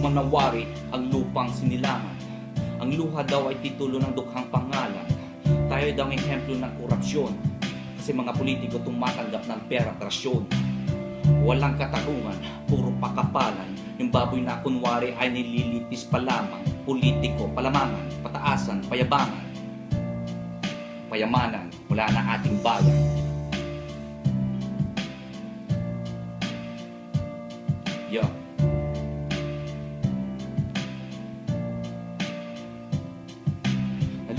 kunwari ang lupang sinilangan. Ang luha daw ay titulo ng dukhang pangalan. Tayo daw ang ehemplo ng korupsyon. Kasi mga politiko tumatanggap ng pera at. Walang katarungan, puro pakapalan. Yung baboy na kunwari ay nililitis pa lamang. Politiko, palamangan, pataasan, payabangan. Payamanan, wala na ating bayan. Yo.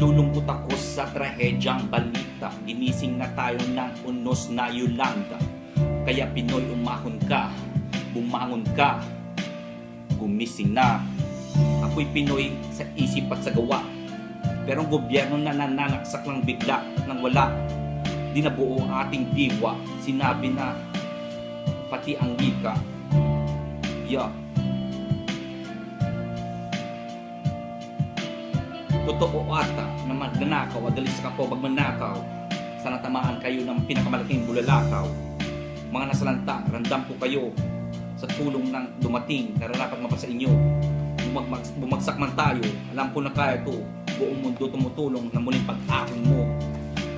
Nalulungkot ako sa trahedyang balita. Ginising na tayo ng unos na Yolanda. Kaya Pinoy umahon ka. Bumangon ka. Gumising na. Ako'y Pinoy sa isip at sa gawa. Pero ang gobyerno na nananaksak lang bigla nang wala. Di nabuo ang ating diwa. Sinabi na pati ang wika. Yeah. Totoo ata na magnanakaw, adalis ka po magmanakaw. Sana tamaan kayo ng pinakamalaking bulalakaw. Mga nasalanta, randam po kayo sa tulong ng dumating, nararapat pa sa inyo. Bumagmag, bumagsak man tayo, alam ko na kaya to. Buong mundo tumutulong na muling pag-ahon mo.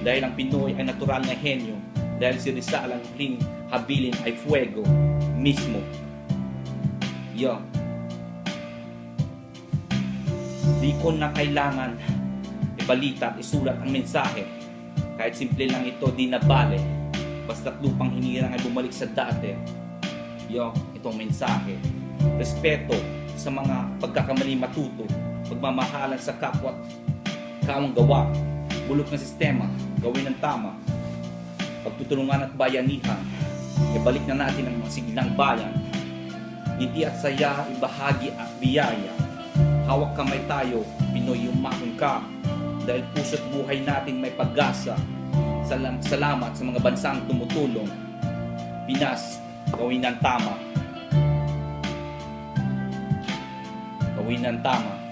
Dahil ang Pinoy ay natural na henyo. Dahil si Rizal ang habilin ay fuego mismo. Yo. Di na kailangan ibalita at isulat ang mensahe. Kahit simple lang ito, di na bale. Basta't lupang hinirang ay bumalik sa dati. Yo, itong mensahe. Respeto sa mga pagkakamali matuto. Pagmamahalan sa kapwa kawang gawa. Bulok na sistema, gawin ng tama. Pagtutulungan at bayanihan. Ibalik na natin ang mga siglang bayan. Ngiti at saya, ibahagi at biyaya. Hawak kamay tayo, Pinoy umakong ka. Dahil puso't buhay natin may pag-asa. Salam, salamat sa mga bansang tumutulong. Pinas, gawin ng tama. Gawin ng tama.